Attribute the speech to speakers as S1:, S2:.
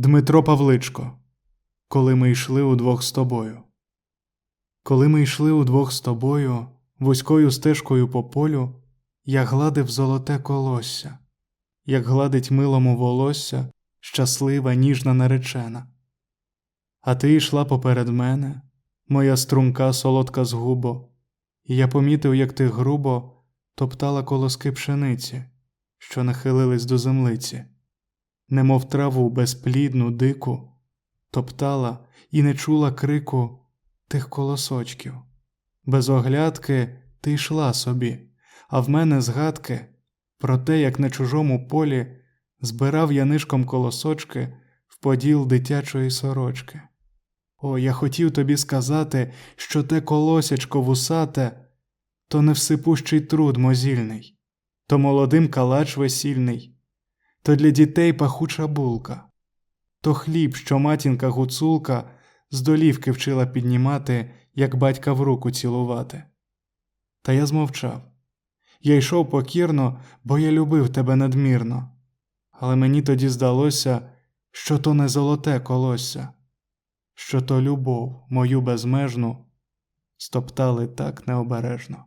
S1: Дмитро Павличко, коли ми йшли удвох з тобою. Коли ми йшли удвох з тобою, вузькою стежкою по полю, я гладив золоте колосся, як гладить милому волосся щаслива, ніжна наречена. А ти йшла поперед мене, моя струнка солодка згубо, і я помітив, як ти грубо топтала колоски пшениці, що нахилились до землиці немов траву безплідну, дику, топтала і не чула крику тих колосочків. Без оглядки ти йшла собі, а в мене згадки про те, як на чужому полі збирав я нишком колосочки в поділ дитячої сорочки. О, я хотів тобі сказати, що те колосячко вусате, то не всипущий труд мозільний, то молодим калач весільний то для дітей пахуча булка, то хліб, що матінка гуцулка з долівки вчила піднімати, як батька в руку цілувати. Та я змовчав. Я йшов покірно, бо я любив тебе надмірно, але мені тоді здалося, що то не золоте колосся, що то любов, мою безмежну, стоптали так необережно.